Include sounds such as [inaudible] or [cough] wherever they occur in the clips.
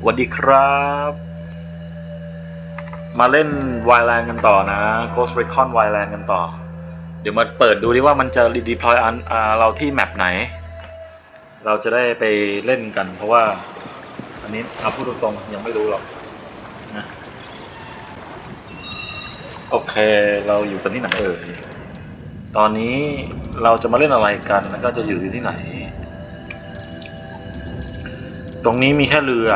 สวัสดีครับ มาเล่นวายแลนกันต่อนะ Ghost Recon w i l d l a n d กันต่อ เดี๋ยวมาเปิดดูดิว่ามันจะ redeploy อันเราที่แมปไหน เราจะได้ไปเล่นกัน เพราะว่า อันนี้เอาพูดตรงๆยังไม่รู้หรอกนะโอเคเราอยู่กันที่ไหนเอ่ยตอนนี้เราจะมาเล่นอะไรกันแล้วก็จะอยู่ที่ไหน ตรงนี้มีแค่เรือ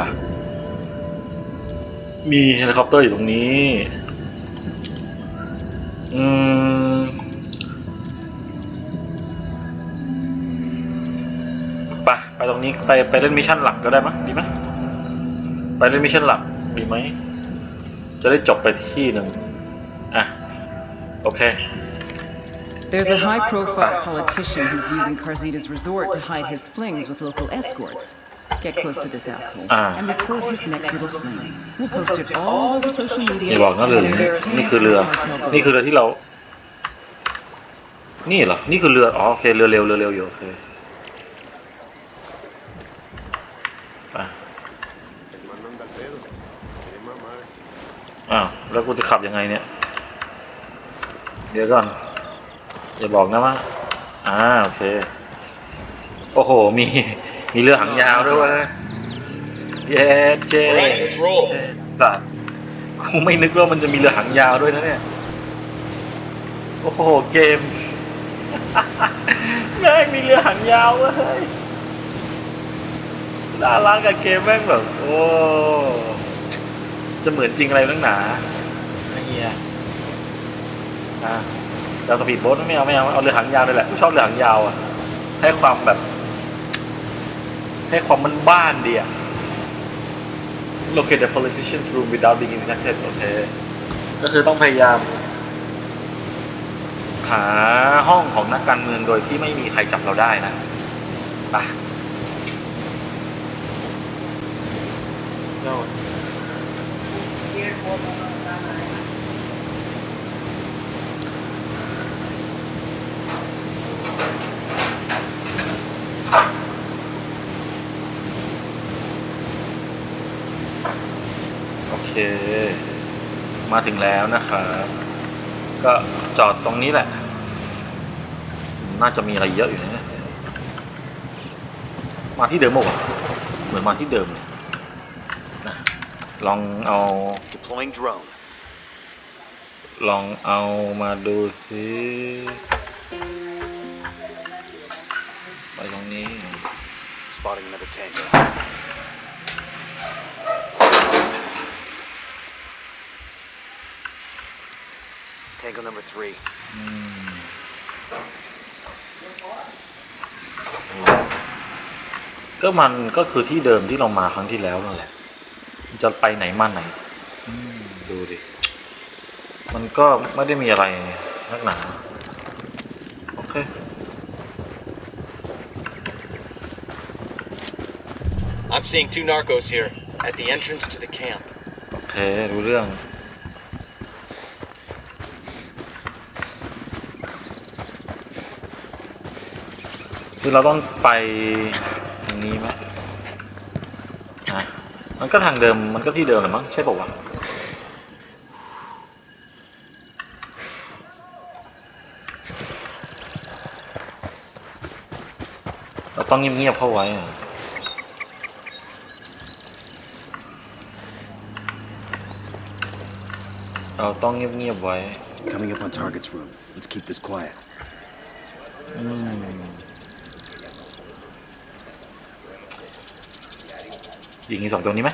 มีเฮลิคอปเตอร์อยู่ตรงนี้ อืม ไป ไปตรงนี้ ไป ไปเล่นมิชชั่นหลักก็ได้มั้ยดีไหมยไปเล่นมิชชั่นหลัก ดีไหม จะได้จบไปที่หนึ่งอะ โอเค There's a high profile politician who's using Carzita's resort to hide his flings with local escorts. Get close to this asshole Ah. and record his next little fling. We'll post it all over social อย่า media. บอกนะเรือ and นี่ there's นี่คือเรือ cartel นี่คือ below. เรือที่เรา นี่เหรอ นี่คือเรือ อ๋อ โอเค เรือเร็ว เรือเร็วอยู่ โอเคไปอ้าว แล้วกูจะขับยังไงเนี่ย เดี๋ยวก่อน อย่าบอกนะว่า อ่า โอเค โอ้โห มี มีเรือหางยาวด้วยเว้ยเย้เจ๊ Alright, let's roll. สัตว์กูไม่นึกว่ามันจะมีเรือหางยาวด้วยนะเนี่ย โอ้โห เกมแม่งมีเรือหางยาวเว้ยน่ารักกับเกมแม่งแบบโอ้จะเหมือนจริงอะไรตั้งหนาไอ้เหี้ยอะดาวสปีดโบ๊ทไม่เอาไม่เอาเอาเรือหางยาวเลยแหละกูชอบเรือหางยาวอะให้ความแบบ ให้ความมันบ้านๆดีอะ locate the politician's room without being detected โอเค ก็คือต้องพยายาม หาห้องของนักการเมืองโดยที่ไม่มีใครจับเราได้นะไปโน่นโอเค มาถึงแล้วนะครับก็จอดตรงนี้แหละ น่าจะมีอะไรเยอะอยู่นะเนี่ยมาที่เดิมหมดเหมือนมาที่เดิมเลยนะลองเอา Deploying drone. ลองเอามาดูซิไปตรงนี้ Spotting another tango. Tango number three. ก็มันก็คือที่เดิมที่เรามาครั้งที่แล้วนั่นแหละ จะไปไหนมาไหนอืมดูดิ มันก็ไม่ได้มีอะไรนักหนา โอเค I'm seeing two narcos here at the entrance to the camp. โอเครู้เรื่อง คือเราต้องไปทางนี้ไหมนะมันก็ทางเดิมมันก็ที่เดิมแหละมั้งใช่ป่าวะเราต้องเงียบๆเข้าไว้อะเราต้องเงียบๆไว้ Coming up on target's room. Let's keep this quiet. อืม ยิงอีกสองตัวนี้ไหม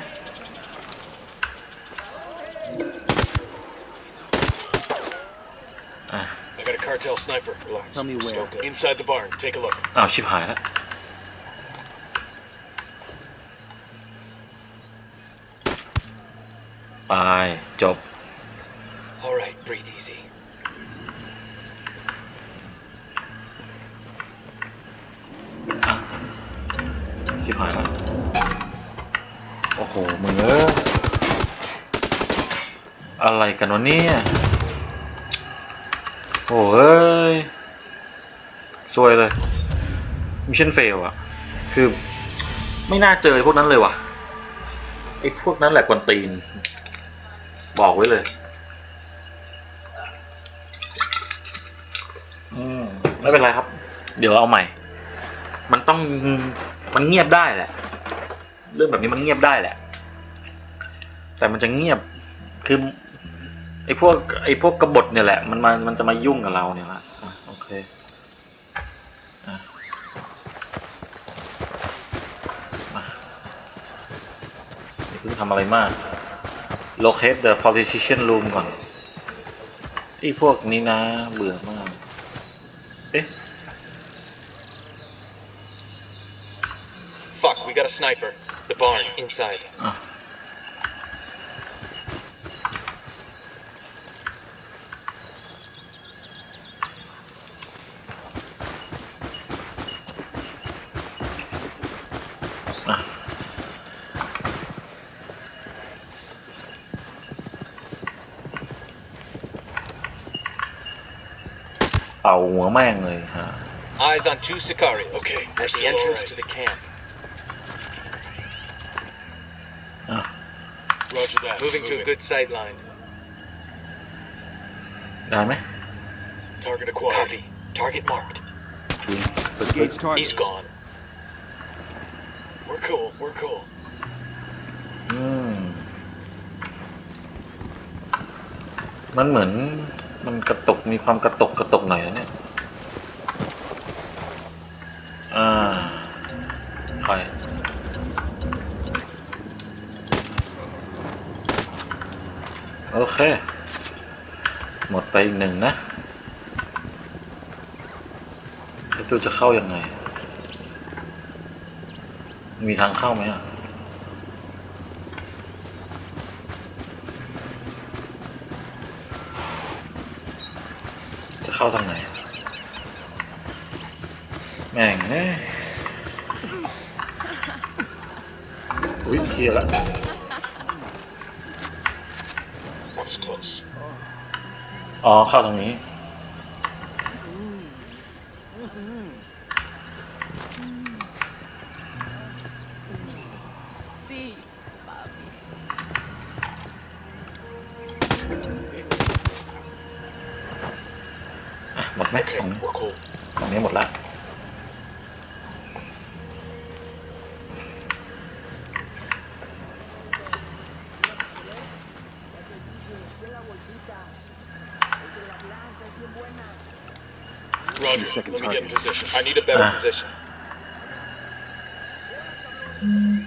อ่ะ I got a cartel sniper. Relax. Tell me where. Smoke it. Inside the barn. Take a look. อ้าวชิบหายแล้ว ไป จบ All right, breathe easy. อ่ะชิบหายแล้ว โอ้โหมึงเอ้ยอะไรกันวะเนี่ยโอ้เอ้ยซวยเลยมิชชั่นเฟลอะคือไม่น่าเจอพวกนั้นเลยว่ะไอ้พวกนั้นแหละกวนตีน บอกไว้เลยอืมไม่เป็นไรครับ เดี๋ยวเอาใหม่ มันต้องมันเงียบได้แหละ เรื่องแบบนี้มันเงียบได้แหละ แต่มันจะเงียบคือไอ้พวกไอ้พวกกบฏเนี่ยแหละ มันมามันจะมายุ่งกับเราเนี่ยละอะโอเคอะมาอย่าเพิ่งทำอะไรมาก locate the politician room ก่อนไอ้พวกนี้นะ เบื่อมาก เอ๊ะ Fuck, we got a sniper. The barn, inside. อะอะาหัวแม่งเลยฮะ Eyes on two Sicarios. Okay, at the entrance to the camp. Ah. Roger that. Moving to a good sight line. ได้ไหม Target acquired. Copy. Target marked. ยิง Engage He's targets. gone. We're cool. We're cool. อืม มันเหมือน มันกระตุกมีความกระตุกกระตุกหน่อยนะเนี่ยอ่าคอยโอเค หมดไปอีกหนึ่งนะแล้วตัวจะเข้ายังไง มีทางเข้าไหมอะ เข้าทางไหน แม่งเอ้ยอุ้ยเคลียร์ละ That was close. อ๋อ เข้าทางนี้อ่ หม Okay, ของ we're cool. ของนี้หมดละ Roger. second Let me get in target. position. I need a better Ah. position.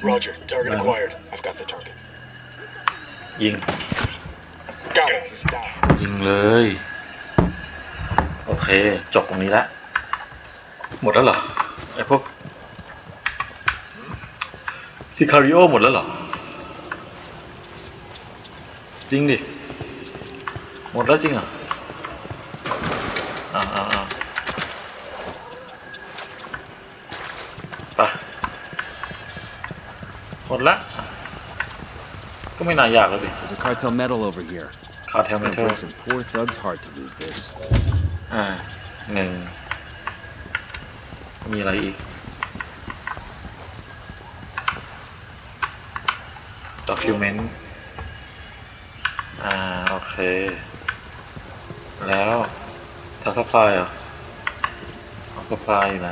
Roger. Target Ah. acquired. I've got the target. ยิง Got it. He's down. ยิงเลย โอเค จบตรงนี้ละหมดแล้วเหรอไอพวกซิคาริโอหมดแล้วเหรอ จริงดิ หมดแล้วจริงเหรออ่าอ่าอ่าไปหมดละก็ไม่น่ายากแล้วดิ There's a cartel medal over here. คาร์เทล It's เม gonna เทอ break ร์ some poor thug's heart to lose this. อ่าหนึ่งมีอะไรอีก document อ่า โอเค แล้วทางสปายเหรอของสปายอยู่ไหน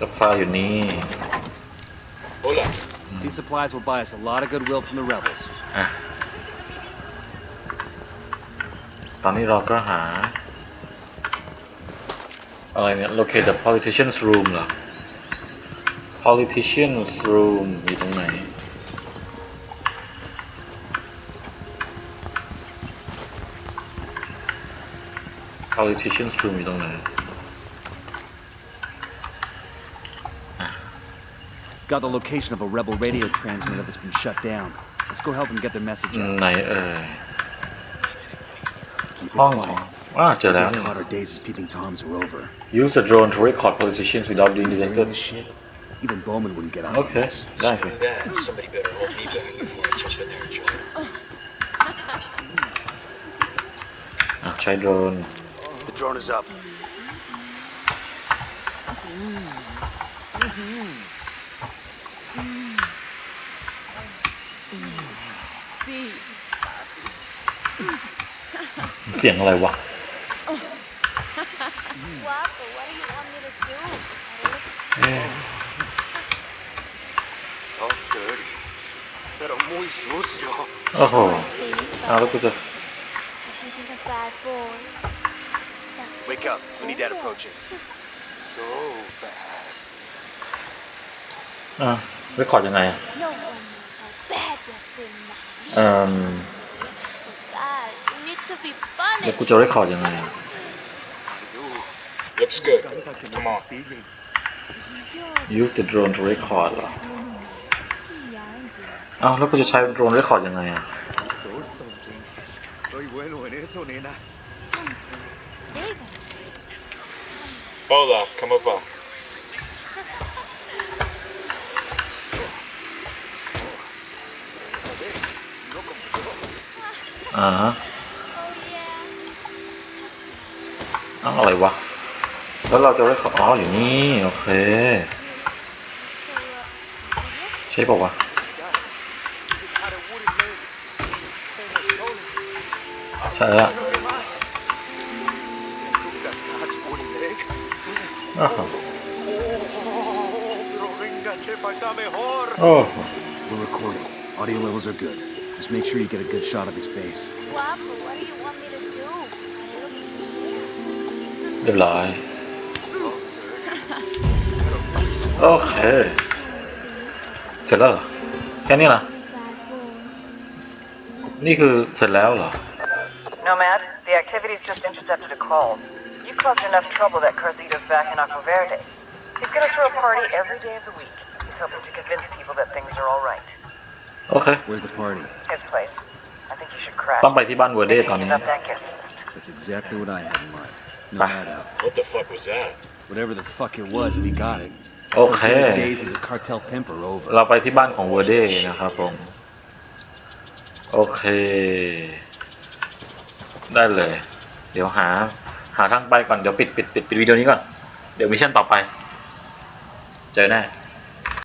สปายอยู่นี่ Hola. These supplies will buy us a lot of goodwill from the rebels. อะ ตอนนี้เราก็หา อะไรเนี่ย locate the politician's room เหรอ politician's room อยู่ตรงไหน politician's room อยู่ตรงไหน Got the location of a rebel radio transmitter that's been shut down. Let's go help them get their message out. ไหนเอ่ย Keep it ห้องของ quiet. อ่าเจอแล้ว Get นี่ caught our days as peeping toms are over. use the drone to record politicians without being Hearing detected this shit? Even Bowman wouldn't get out of Okay, this. ได้สิ Screw that. Somebody better hold me back before I jump in there and join. [laughs] อ่ะใช้โดรน The drone is up. [laughs] See. เสียงอะไรวะ Guapo, what do you want me to do? เอ๊ะ Talk dirty, pero muy sucio. โอ้โหเอาแล้วกูจะ I've been a bad boy. Estás Wake up. We need that approaching. So bad. อ่าเรคคอร์ดยังไงอ่ะ No one knows how bad you've been, Maurice. เอ่อ It's so bad. You need to be เดี๋ยว punished. กูจะเรคคอร์ดยังไงอ่ะ Do. Looks good. Come on. use the drone to record เหรออ้าวแล้วกูจะใช้โดรนเรคคอร์ดยังไงอะ Stole something. Soy bueno en eso, nena. Hola, come above. ¿Lo ves? No como yo. อ่ แล้วเราจะเรคคอร์ดอ๋ออยู่นี่ โอเค So, uh, ใช่ป่าวะ This guy. He had a wooden leg. Almost stole it. ใช่ละ Pero ¿qué más? Took that cat's wooden leg. อ้าว Oh, pero venga, chepa acá mejor. โอ้โห We're recording. Audio levels are good. Just make sure you get a good shot of his face. Guapo, what do you want me to do? I look เรียบร้อย โอเค เสร็จแล้วเหรอ แค่นี้เหรอ bad boy. นี่คือเสร็จแล้วเหรอ Nomad, the activity's just intercepted a call. You caused enough trouble that Carzito's back in Aqua Verde. He's gonna throw a party every day of the week. He's hoping to convince people that things are all right. โอเค Where's the party? His place. I think you should crash. ต้องไปที่บ้านเวอร์เด Maybe ตอน give นี้ up that kiss list. That's exactly what I had in mind. No Bah. matter. What the fuck was that? Whatever the fuck it was, we got it. โอเค His days as a cartel pimp are over. เราไปที่บ้านของเวอร์เดนะครับผม โอเค ได้เลย เดี๋ยวหา หาทางไปก่อน เดี๋ยวปิดปิดปิดปิดวิดีโอนี้ก่อน เดี๋ยวมิชชั่นต่อไป เจอแน่